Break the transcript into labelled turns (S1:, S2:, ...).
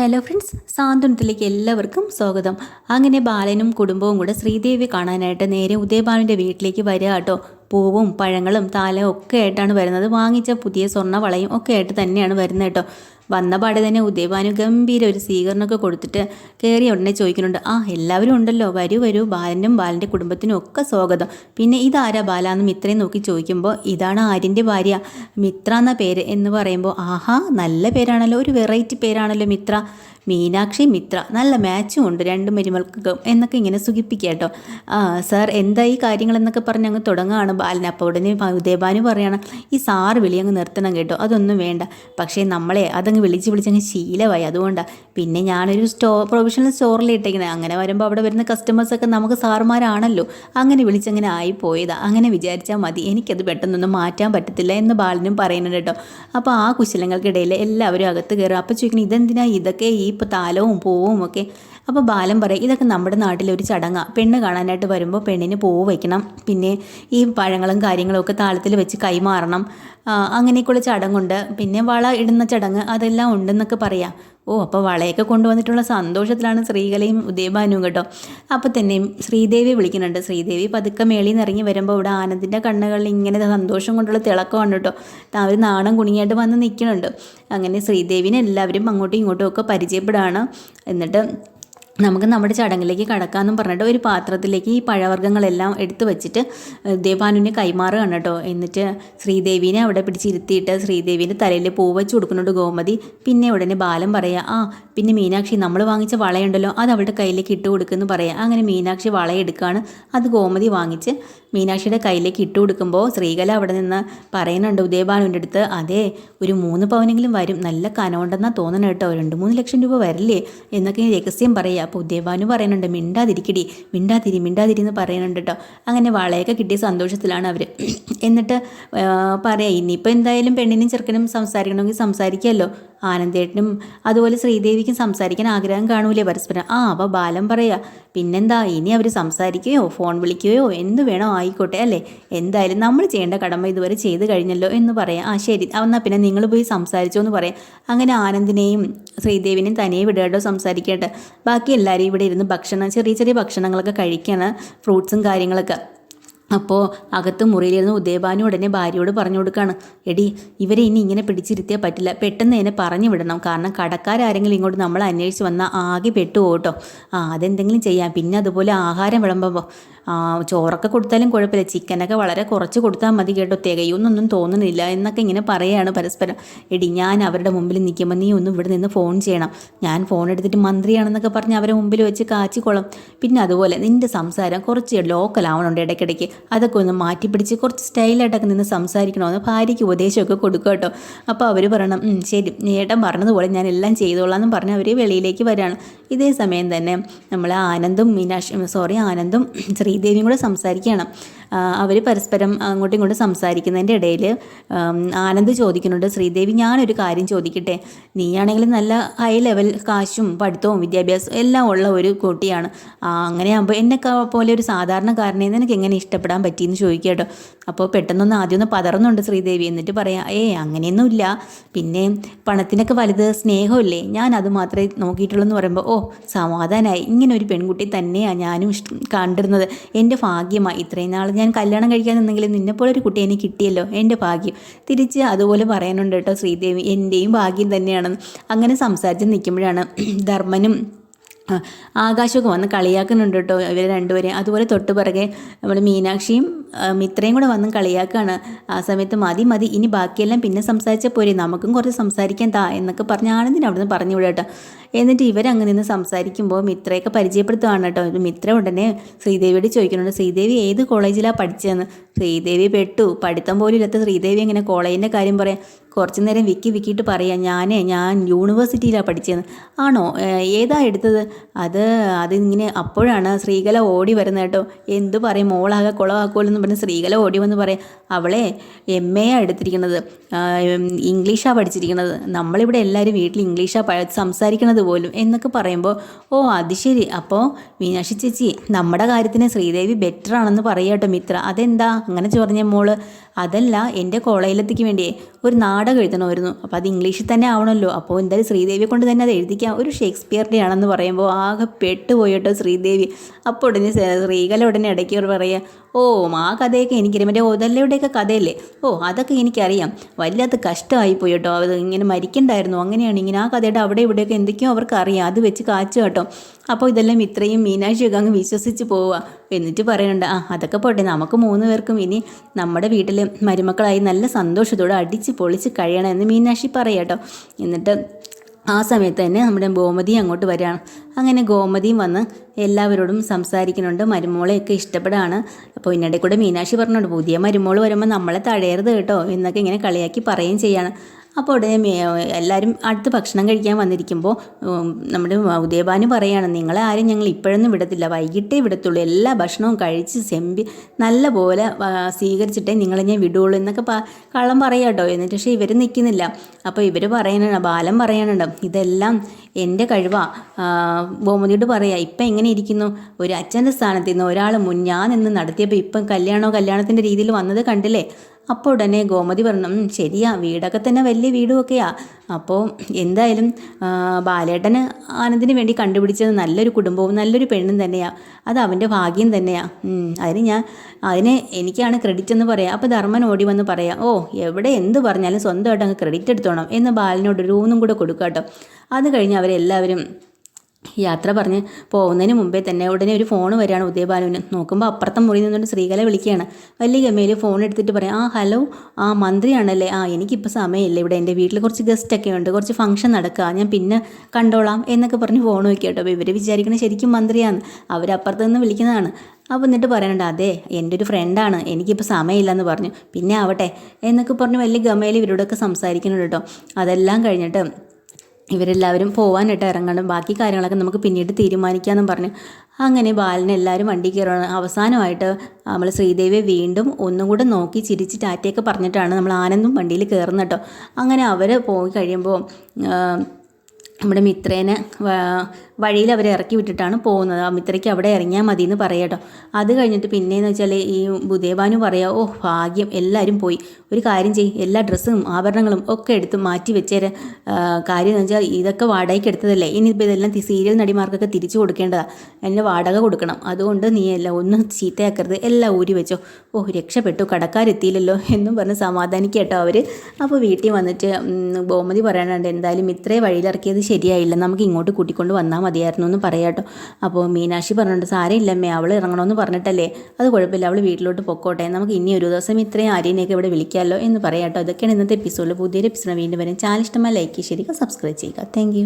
S1: Hello friends സാന്ത്വനത്തിലേക്ക് എല്ലാവർക്കും സ്വാഗതം. അങ്ങനെ ബാലനും കുടുംബവും കൂടെ ശ്രീദേവി കാണാനായിട്ട് നേരെ ഉദയബാലന്റെ വീട്ടിലേക്ക് വരിക കേട്ടോ. പൂവും പഴങ്ങളും താലവും ഒക്കെ ആയിട്ടാണ് വരുന്നത്. വാങ്ങിച്ച പുതിയ സ്വർണ വളയും ഒക്കെ ആയിട്ട് തന്നെയാണ് വരുന്നത് കേട്ടോ. വന്ന പാടെ തന്നെ ഉദയഭാനു ഗംഭീര ഒരു സ്വീകരണമൊക്കെ കൊടുത്തിട്ട് കയറിയ ഉടനെ ചോദിക്കുന്നുണ്ട് ആ എല്ലാവരും ഉണ്ടല്ലോ വരൂ വരൂ ബാലനും ബാലന്റെ കുടുംബത്തിനും ഒക്കെ സ്വാഗതം. പിന്നെ ഇതാരാ ബാലാന്നും മിത്രയും നോക്കി ചോദിക്കുമ്പോൾ ഇതാണ് ആര്യന്റെ ഭാര്യ മിത്ര എന്ന പേര്? എന്ന് പറയുമ്പോൾ ആഹാ നല്ല പേരാണല്ലോ ഒരു വെറൈറ്റി പേരാണല്ലോ മിത്ര. മീനാക്ഷി മിത്ര. നല്ല മാച്ചും ഉണ്ട് രണ്ട് മരുമൾക്കും എന്നൊക്കെ ഇങ്ങനെ സുഖിപ്പിക്കുക കേട്ടോ. ആ സാർ എന്താ ഈ കാര്യങ്ങൾ എന്നൊക്കെ പറഞ്ഞ് അങ്ങ് തുടങ്ങുകയാണ് ബാലൻ. അപ്പോൾ ഉടനെ ഉദയഭാനു പറയണം ഈ സാർ വിളി അങ്ങ് നിർത്തണം കേട്ടോ അതൊന്നും വേണ്ട. പക്ഷേ നമ്മളെ അതങ്ങ് വിളിച്ച് വിളിച്ചങ്ങ് ശീലമായി. അതുകൊണ്ടാണ് പിന്നെ ഞാനൊരു സ്റ്റോ പ്രൊഫഷണൽ സ്റ്റോറിൽ ഇട്ടേക്കുന്നത് അങ്ങനെ വരുമ്പോൾ അവിടെ വരുന്ന കസ്റ്റമേഴ്സൊക്കെ നമുക്ക് സാറുമാരാണല്ലോ. അങ്ങനെ വിളിച്ചങ്ങനെ ആയിപ്പോയതാണ് അങ്ങനെ വിചാരിച്ചാൽ മതി. എനിക്കത് പെട്ടെന്നൊന്നും മാറ്റാൻ പറ്റത്തില്ല എന്ന് ബാലനും പറയുന്നുണ്ട് കേട്ടോ. അപ്പോൾ ആ കുശലങ്ങൾക്കിടയിൽ എല്ലാവരും അകത്ത് കയറും. അപ്പോൾ ചോദിക്കണം ഇതെന്തിനാ ഇതൊക്കെ ഈ ഇപ്പോൾ താലവും പൂവും ഒക്കെ? അപ്പോൾ ബാലൻ പറയും ഇതൊക്കെ നമ്മുടെ നാട്ടിലൊരു ചടങ്ങാണ് പെണ്ണ് കാണാനായിട്ട് വരുമ്പോൾ പെണ്ണിന് പൂവ് വയ്ക്കണം പിന്നെ ഈ പഴങ്ങളും കാര്യങ്ങളും ഒക്കെ താളത്തിൽ വെച്ച് കൈമാറണം. അങ്ങനെയൊക്കെയുള്ള ചടങ്ങുണ്ട്. പിന്നെ വള ഇടുന്ന ചടങ്ങ് അതെല്ലാം ഉണ്ടെന്നൊക്കെ പറയാം. ഓ അപ്പോൾ വളയൊക്കെ കൊണ്ടുവന്നിട്ടുള്ള സന്തോഷത്തിലാണ് ശ്രീകലയും ഉദയഭാനുവും കേട്ടോ. അപ്പോൾ തന്നെയും ശ്രീദേവി വിളിക്കുന്നുണ്ട്. ശ്രീദേവി പതുക്കെ മേളിൽ നിന്ന് ഇറങ്ങി വരുമ്പോൾ ഇവിടെ ആനന്ദിന്റെ കണ്ണുകളിൽ ഇങ്ങനെ സന്തോഷം കൊണ്ടുള്ള തിളക്കമാണ് കേട്ടോ. അവർ നാണം കുണിയായിട്ട് വന്ന് നിൽക്കുന്നുണ്ട്. അങ്ങനെ ശ്രീദേവിനെ എല്ലാവരും അങ്ങോട്ടും ഇങ്ങോട്ടും ഒക്കെ പരിചയപ്പെടുകയാണ് എന്നിട്ട് നമുക്ക് നമ്മുടെ ചടങ്ങിലേക്ക് കടക്കാമെന്നും പറഞ്ഞിട്ട് ഒരു പാത്രത്തിലേക്ക് ഈ പഴവർഗങ്ങളെല്ലാം എടുത്തു വെച്ചിട്ട് ദേവാനുവിനെ കൈമാറുകയാണ് കേട്ടോ. എന്നിട്ട് ശ്രീദേവിനെ അവിടെ പിടിച്ചിരുത്തിയിട്ട് ശ്രീദേവിന്റെ തലയിൽ പൂ വെച്ച് കൊടുക്കുന്നുണ്ട് ഗോമതി. പിന്നെ ഉടനെ ബാലം പറയുക ആ പിന്നെ മീനാക്ഷി നമ്മൾ വാങ്ങിച്ച വളയുണ്ടല്ലോ അത് അവളുടെ കയ്യിലേക്ക് ഇട്ട് കൊടുക്കുമെന്ന് പറയാം അങ്ങനെ മീനാക്ഷി വളയെടുക്കുകയാണ് അത് ഗോമതി വാങ്ങിച്ച് മീനാക്ഷിയുടെ കയ്യിലേക്ക് ഇട്ട് കൊടുക്കുമ്പോൾ ശ്രീകല അവിടെ നിന്ന് പറയുന്നുണ്ട് ഉദയഭാനുവിന്റെ അടുത്ത് അതെ ഒരു മൂന്ന് പവനെങ്കിലും വരും. നല്ല കനമുണ്ടെന്നാണ് തോന്നണം കേട്ടോ. രണ്ട് മൂന്ന് ലക്ഷം രൂപ വരില്ലേ? എന്നൊക്കെ രഹസ്യം പറയുക അപ്പോൾ ഉദയഭാനു പറയുന്നുണ്ട് മിണ്ടാതിരിക്കടി മിണ്ടാതിരി മിണ്ടാതിരി എന്ന് പറയുന്നുണ്ട് കേട്ടോ. അങ്ങനെ വളയൊക്കെ കിട്ടിയ സന്തോഷത്തിലാണ് അവർ എന്നിട്ട് പറയാം ഇനിയിപ്പോൾ എന്തായാലും പെണ്ണിനും ചെറുക്കനും സംസാരിക്കണമെങ്കിൽ സംസാരിക്കുമല്ലോ ആനന്ദേട്ടനും അതുപോലെ ശ്രീദേവിക്കും സംസാരിക്കാൻ ആഗ്രഹം കാണൂലേ പരസ്പരം. ആ അപ്പോൾ ബാലം പറയാ പിന്നെന്താ ഇനി അവർ സംസാരിക്കുകയോ ഫോൺ വിളിക്കുകയോ എന്ത് വേണോ ആയിക്കോട്ടെ അല്ലേ? എന്തായാലും നമ്മൾ ചെയ്യേണ്ട കടമ ഇതുവരെ ചെയ്ത് കഴിഞ്ഞല്ലോ എന്ന് പറയാം. ആ ശരി എന്നാൽ പിന്നെ നിങ്ങൾ പോയി സംസാരിച്ചോ എന്ന് പറയാം. അങ്ങനെ ആനന്ദിനെയും ശ്രീദേവിനെയും തനിയെ വിടേണ്ടോ സംസാരിക്കട്ടെ. ബാക്കി എല്ലാവരും ഇവിടെ ഇരുന്ന് ഭക്ഷണം ചെറിയ ചെറിയ ഭക്ഷണങ്ങളൊക്കെ കഴിക്കുകയാണ് ഫ്രൂട്ട്സും കാര്യങ്ങളൊക്കെ. അപ്പോൾ അകത്ത് മുറിയിലിരുന്ന് ഉദയഭാനു ഉടനെ ഭാര്യയോട് പറഞ്ഞു കൊടുക്കുകയാണ് എടി ഇവരെ ഇനി ഇങ്ങനെ പിടിച്ചിരുത്തിയാൽ പറ്റില്ല. പെട്ടെന്ന് എന്നെ പറഞ്ഞു വിടണം. കാരണം കടക്കാരെങ്കിലും ഇങ്ങോട്ട് നമ്മൾ അന്വേഷിച്ച് വന്നാൽ ആകെ പെട്ടു പോട്ടോ ആ അതെന്തെങ്കിലും ചെയ്യാം. പിന്നെ അതുപോലെ ആഹാരം വിളമ്പുമ്പോൾ ചോറൊക്കെ കൊടുത്താലും കുഴപ്പമില്ല. ചിക്കനൊക്കെ വളരെ കുറച്ച് കൊടുത്താൽ മതി കേട്ടോ. തികയൊന്നൊന്നും തോന്നുന്നില്ല എന്നൊക്കെ ഇങ്ങനെ പറയുകയാണ് പരസ്പരം. എടി ഞാൻ അവരുടെ മുമ്പിൽ നിൽക്കുമ്പോൾ നീ ഒന്ന് ഇവിടെ നിന്ന് ഫോൺ ചെയ്യണം. ഞാൻ ഫോൺ എടുത്തിട്ട് മന്ത്രിയാണെന്നൊക്കെ പറഞ്ഞ് അവരെ മുമ്പിൽ വെച്ച് കാച്ചിക്കോളും. പിന്നെ അതുപോലെ നിന്റെ സംസാരം കുറച്ച് ലോക്കൽ ആവണുണ്ട് ഇടയ്ക്കിടയ്ക്ക്. അതൊക്കെ ഒന്ന് മാറ്റിപ്പിടിച്ച് കുറച്ച് സ്റ്റൈലായിട്ടൊക്കെ നിന്ന് സംസാരിക്കണമെന്ന് ഭാര്യയ്ക്ക് ഉപദേശമൊക്കെ കൊടുക്കുക കേട്ടോ. അപ്പോൾ അവർ പറയണം ശരി. ഏട്ടൻ പറഞ്ഞതുപോലെ ഞാൻ എല്ലാം ചെയ്തോളാം എന്ന് പറഞ്ഞ് അവർ വെളിയിലേക്ക് വരികയാണ് ഇതേ സമയം തന്നെ നമ്മൾ ആനന്ദും മീനാക്ഷി സോറി ആനന്ദും ശ്രീദേവിയും കൂടെ സംസാരിക്കുകയാണ്. അവർ പരസ്പരം അങ്ങോട്ടും ഇങ്ങോട്ടും സംസാരിക്കുന്നതിന്റെ ഇടയിൽ ആനന്ദ് ചോദിക്കുന്നുണ്ട് ശ്രീദേവി ഞാനൊരു കാര്യം ചോദിക്കട്ടെ? നീയാണെങ്കിൽ നല്ല ഹൈ ലെവൽ കാശും പഠിത്തവും വിദ്യാഭ്യാസവും എല്ലാം ഉള്ള ഒരു കുട്ടിയാണ്. അങ്ങനെയാകുമ്പോൾ എന്നെ പോലെ ഒരു സാധാരണക്കാരനെ നിനക്ക് എങ്ങനെ ഇഷ്ടപ്പെടാൻ പറ്റിയെന്ന് ചോദിക്കുക കേട്ടോ. അപ്പോൾ പെട്ടെന്നൊന്ന് ആദ്യം ഒന്ന് പതറുന്നുണ്ട് ശ്രീദേവി. എന്നിട്ട് പറയാം ഏ അങ്ങനെയൊന്നുമില്ല പിന്നെ പണത്തിനൊക്കെ വലുത് സ്നേഹമല്ലേ? ഞാൻ അത് മാത്രമേ നോക്കിയിട്ടുള്ളൂ എന്ന് പറയുമ്പോൾ ഓ സമാധാനമായി ഇങ്ങനെ ഒരു പെൺകുട്ടി തന്നെയാണ് ഞാനും കണ്ടിരുന്നത്. എന്റെ ഭാഗ്യമായി ഇത്രയും നാൾ ഞാൻ കല്യാണം കഴിക്കാൻ നിന്നെങ്കിലും നിന്നെപ്പോലെ ഒരു കുട്ടി എനിക്ക് കിട്ടിയല്ലോ എന്റെ ഭാഗ്യം. തിരിച്ച് അതുപോലെ പറയാനുണ്ട് കേട്ടോ ശ്രീദേവി എന്റെയും ഭാഗ്യം തന്നെയാണെന്ന്. അങ്ങനെ സംസാരിച്ച് നിൽക്കുമ്പോഴാണ് ധർമ്മനും ആകാശമൊക്കെ വന്ന് കളിയാക്കുന്നുണ്ട് കേട്ടോ ഇവർ രണ്ടുപേരെയും. അതുപോലെ തൊട്ട് പിറകെ നമ്മുടെ മീനാക്ഷിയും മിത്രയും കൂടെ വന്ന് കളിയാക്കാണ് ആ സമയത്ത് മതി മതി ഇനി ബാക്കിയെല്ലാം പിന്നെ സംസാരിച്ചാൽ പോരെ നമുക്കും കുറച്ച് സംസാരിക്കാൻ താ എന്നൊക്കെ പറഞ്ഞ് ആനന്ദിനെ അവിടുന്ന് പറഞ്ഞു പറഞ്ഞു വിടട്ടോ എന്നിട്ട് ഇവരങ്ങ് നിന്ന് സംസാരിക്കുമ്പോൾ മിത്രയൊക്കെ പരിചയപ്പെടുത്തുകയാണ് കേട്ടോ. മിത്ര ഉടനെ ശ്രീദേവിയോട് ചോദിക്കുന്നുണ്ട് ശ്രീദേവി ഏത് കോളേജിലാണ് പഠിച്ചതെന്ന്? ശ്രീദേവി പെട്ടു. പഠിത്തം പോലും ഇല്ലാത്ത ശ്രീദേവി എങ്ങനെ കോളേജിന്റെ കാര്യം പറയാം കുറച്ച് നേരം വിക്കി വിക്കിയിട്ട് പറയാം ഞാനേ ഞാൻ യൂണിവേഴ്സിറ്റിയിലാണ് പഠിച്ചതെന്ന്. ആണോ? ഏതാ എടുത്തത്? അത് അതിങ്ങനെ അപ്പോഴാണ് ശ്രീകല ഓടി വരുന്നത് കേട്ടോ. എന്തു പറയും? മോളാകെ കുളമാക്കുമല്ലോ പറഞ്ഞ് ശ്രീകല ഓടി വന്ന് പറയാം അവളെ എം എ ആണ് എടുത്തിരിക്കുന്നത് ഇംഗ്ലീഷാണ് പഠിച്ചിരിക്കുന്നത് നമ്മളിവിടെ എല്ലാവരും വീട്ടിൽ ഇംഗ്ലീഷാണ് സംസാരിക്കുന്നത് കാണുന്നത് പോലും എന്നൊക്കെ പറയുമ്പോൾ ഓ അത് ശരി. അപ്പോൾ മീനാക്ഷി ചേച്ചി നമ്മുടെ കാര്യത്തിന് ശ്രീദേവി ബെറ്റർ ആണെന്ന് പറയാട്ടോ മിത്ര. അതെന്താ? അങ്ങനെ ചൊറിഞ്ഞ മോൾ. അതല്ല എന്റെ കോളേജിലെത്തിക്ക് വേണ്ടിയേ ഒരു നാടകം എഴുതണമായിരുന്നു. അപ്പോൾ അത് ഇംഗ്ലീഷിൽ തന്നെ ആവണമല്ലോ. അപ്പോൾ എന്തായാലും ശ്രീദേവിയെ കൊണ്ട് തന്നെ അത് എഴുതിക്കാം. ഒരു ഷേക്സ്പിയറിന്റെ ആണെന്ന് പറയുമ്പോൾ ആകെ പെട്ടുപോയിട്ടോ ശ്രീദേവി. അപ്പോൾ ഉടനെ ശ്രീകല ഉടനെ ഇടയ്ക്ക് ഒരു പറയുക ഓ ആ കഥയൊക്കെ എനിക്കറിയാം. മറ്റേ ഓതല്ലയുടെയൊക്കെ കഥയല്ലേ? ഓ അതൊക്കെ എനിക്കറിയാം. വല്ലാത്ത കഷ്ടമായി പോയിട്ടോ അത് ഇങ്ങനെ മരിക്കണ്ടായിരുന്നു. അങ്ങനെയാണ് ഇങ്ങനെ ആ കഥയുടെ അവിടെ ഇവിടെയൊക്കെ എന്തൊക്കെയോ അവർക്ക് അറിയാം അത് വെച്ച് കാച്ചു കേട്ടോ. അപ്പോൾ ഇതെല്ലാം ഇത്രയും മീനാക്ഷിയൊക്കെ അങ്ങ് വിശ്വസിച്ച് പോവുക. എന്നിട്ട് പറയുന്നുണ്ട് ആ അതൊക്കെ പോട്ടെ. നമുക്ക് മൂന്ന് പേർക്കും ഇനി നമ്മുടെ വീട്ടിൽ മരുമക്കളായി നല്ല സന്തോഷത്തോടെ അടിച്ച് പൊളിച്ച് കഴിയണം എന്ന് മീനാക്ഷി പറയാട്ടോ എന്നിട്ട് ആ സമയത്ത് തന്നെ നമ്മുടെ ഗോമതി അങ്ങോട്ട് വരികയാണ്. അങ്ങനെ ഗോമതിയും വന്ന് എല്ലാവരോടും സംസാരിക്കുന്നുണ്ട്. മരുമോളെയൊക്കെ ഇഷ്ടപ്പെടാണ്. അപ്പോൾ ഇതിനിടെ കൂടെ മീനാക്ഷി പറഞ്ഞുണ്ട് പുതിയ മരുമോൾ വരുമ്പോൾ നമ്മളെ തഴയരുത് കേട്ടോ എന്നൊക്കെ ഇങ്ങനെ കളിയാക്കി പറയുകയും ചെയ്യാണ്. അപ്പോൾ ഉടനെ എല്ലാവരും അടുത്ത് ഭക്ഷണം കഴിക്കാൻ വന്നിരിക്കുമ്പോൾ നമ്മുടെ ഉദയഭാനു പറയുകയാണ് നിങ്ങളെ ആരും ഞങ്ങൾ ഇപ്പോഴൊന്നും വിടത്തില്ല. വൈകിട്ടേ വിടത്തുള്ളൂ. എല്ലാ ഭക്ഷണവും കഴിച്ച് സെമ്പി നല്ല പോലെ സ്വീകരിച്ചിട്ടേ നിങ്ങളെ ഞാൻ വിടുകയുള്ളൂ എന്നൊക്കെ കള്ളം പറയാം കേട്ടോ. എന്നിട്ട് പക്ഷേ ഇവർ നിൽക്കുന്നില്ല. അപ്പോൾ ഇവർ പറയാനുണ്ട് ബാലം പറയാനുണ്ട് ഇതെല്ലാം എന്റെ കഴിവാ. ബോമതിയോട് പറയുക ഇപ്പം എങ്ങനെ ഇരിക്കുന്നു? ഒരു അച്ഛന്റെ സ്ഥാനത്ത് നിന്ന് ഒരാൾ മുൻ ഞാൻ നിന്ന് നടത്തിയപ്പോൾ ഇപ്പം കല്യാണോ കല്യാണത്തിന്റെ രീതിയിൽ വന്നത് കണ്ടില്ലേ? അപ്പോൾ ഉടനെ ഗോമതി പറഞ്ഞു ശരിയാ വീടൊക്കെ തന്നെ വലിയ വീടുമൊക്കെയാ. അപ്പോൾ എന്തായാലും ബാലേട്ടന് ആനന്ദിന് വേണ്ടി കണ്ടുപിടിച്ചത് നല്ലൊരു കുടുംബവും നല്ലൊരു പെണ്ണും തന്നെയാ. അത് അവന്റെ ഭാഗ്യം തന്നെയാ. അതിന് ഞാൻ അതിന് എനിക്കാണ് ക്രെഡിറ്റ് എന്ന് പറയാം. അപ്പോൾ ധർമ്മൻ ഓടി വന്ന് പറയാം ഓ എവിടെ എന്ത് പറഞ്ഞാലും സ്വന്തമായിട്ട് അങ്ങ് ക്രെഡിറ്റ് എടുത്തോണം എന്ന് ബാലിനോട് ഒരു ഊന്നും കൂടെ കൊടുക്കാം കേട്ടോ അത് കഴിഞ്ഞ് അവരെല്ലാവരും യാത്ര പറഞ്ഞ് പോകുന്നതിന് മുമ്പേ തന്നെ ഉടനെ ഒരു ഫോൺ വരികയാണ് ഉദയബാലുവിന് നോക്കുമ്പോൾ അപ്പുറത്തെ മുറി നിന്നുകൊണ്ട് ശ്രീകല വിളിക്കുകയാണ്. വലിയ ഗമയിൽ ഫോൺ എടുത്തിട്ട് പറയാം ആ ഹലോ ആ മന്ത്രിയാണല്ലേ? ആ എനിക്കിപ്പോൾ സമയമില്ല. ഇവിടെ എന്റെ വീട്ടിൽ കുറച്ച് ഗസ്റ്റൊക്കെ ഉണ്ട്. കുറച്ച് ഫംഗ്ഷൻ നടക്കുക. ഞാൻ പിന്നെ കണ്ടോളാം എന്നൊക്കെ പറഞ്ഞ് ഫോൺ വയ്ക്കുക കേട്ടോ. അപ്പോൾ ഇവർ വിചാരിക്കുന്നത് ശരിക്കും മന്ത്രിയാണ് അവരപ്പുറത്ത് നിന്ന് വിളിക്കുന്നതാണ്. അപ്പോൾ എന്നിട്ട് പറയാനുണ്ട് അതെ എന്റെ ഒരു ഫ്രണ്ടാണ് എനിക്കിപ്പോൾ സമയമില്ലെന്ന് പറഞ്ഞു. പിന്നെ ആവട്ടെ എന്നൊക്കെ പറഞ്ഞ് വലിയ ഗമയിൽ ഇവരോടൊക്കെ സംസാരിക്കുന്നുണ്ട് കേട്ടോ. അതെല്ലാം കഴിഞ്ഞിട്ട് ഇവരെല്ലാവരും പോകാനായിട്ട് ഇറങ്ങണം. ബാക്കി കാര്യങ്ങളൊക്കെ നമുക്ക് പിന്നീട് തീരുമാനിക്കാമെന്നും പറഞ്ഞു അങ്ങനെ ബാലനെ എല്ലാവരും വണ്ടി കയറുകയാണ് അവസാനമായിട്ട് നമ്മൾ ശ്രീദേവിയെ വീണ്ടും ഒന്നും കൂടെ നോക്കി ചിരിച്ച് ടാറ്റയൊക്കെ പറഞ്ഞിട്ടാണ് നമ്മൾ ആനന്ദും വണ്ടിയിൽ കയറുന്നത് അങ്ങനെ അവർ പോയി കഴിയുമ്പോൾ നമ്മുടെ മിത്രേനെ വഴിയിൽ അവരെ ഇറക്കി വിട്ടിട്ടാണ് പോകുന്നത്. ആ മിത്രയ്ക്ക് അവിടെ ഇറങ്ങിയാൽ മതി എന്ന് പറയാം കേട്ടോ. അത് കഴിഞ്ഞിട്ട് പിന്നെയെന്ന് വെച്ചാൽ ഈ ബുദേവാനു പറയാം ഓ ഭാഗ്യം എല്ലാവരും പോയി. ഒരു കാര്യം ചെയ്യും. എല്ലാ ഡ്രസ്സും ആഭരണങ്ങളും ഒക്കെ എടുത്ത് മാറ്റി വെച്ചേരെ. കാര്യം എന്ന് വെച്ചാൽ ഇതൊക്കെ വാടകയ്ക്ക് എടുത്തതല്ലേ. ഇനിയിപ്പോൾ ഇതെല്ലാം സീരിയൽ നടിമാർക്കൊക്കെ തിരിച്ചു കൊടുക്കേണ്ടതാണ് എന്നെ വാടക കൊടുക്കണം. അതുകൊണ്ട് നീ എല്ലാം ഒന്നും ചീത്തയാക്കരുത്. എല്ലാം ഊരി വെച്ചോ. ഓ രക്ഷപ്പെട്ടു. കടക്കാരെത്തിയില്ലല്ലോ. എന്നും പറഞ്ഞ് സമാധാനിക്കട്ടോ അവർ അപ്പോൾ വീട്ടിൽ വന്നിട്ട് ഗോമതി പറയാനുണ്ട് എന്തായാലും ഇത്രേ വഴിയിലിറക്കിയത് ശരിയായില്ല. നമുക്ക് ഇങ്ങോട്ട് കൂട്ടിക്കൊണ്ട് വന്നാൽ മതിയായിരുന്നു എന്ന് പറയാട്ടോ അപ്പോൾ മീനാക്ഷി പറഞ്ഞിട്ട് സാരമില്ലമ്മേ അവൾ ഇറങ്ങണമെന്ന് പറഞ്ഞിട്ടല്ലേ? അത് കുഴപ്പമില്ല അവൾ വീട്ടിലോട്ട് പൊക്കോട്ടെ. നമുക്ക് ഇനി ഒരു ദിവസം ഇത്രയും ആര്യനെയൊക്കെ ഇവിടെ വിളിക്കാമല്ലോ എന്ന് പറയാട്ടോ ഇതൊക്കെയാണ് ഇന്നത്തെ എപ്പിസോഡിൽ പുതിയൊരു എപ്പിസോഡ് വീണ്ടും വരും. ചാനൽ ഇഷ്ടമായി ലൈക്ക് ചെയ്യുക സബ്സ്ക്രൈബ് ചെയ്യുക. താങ്ക്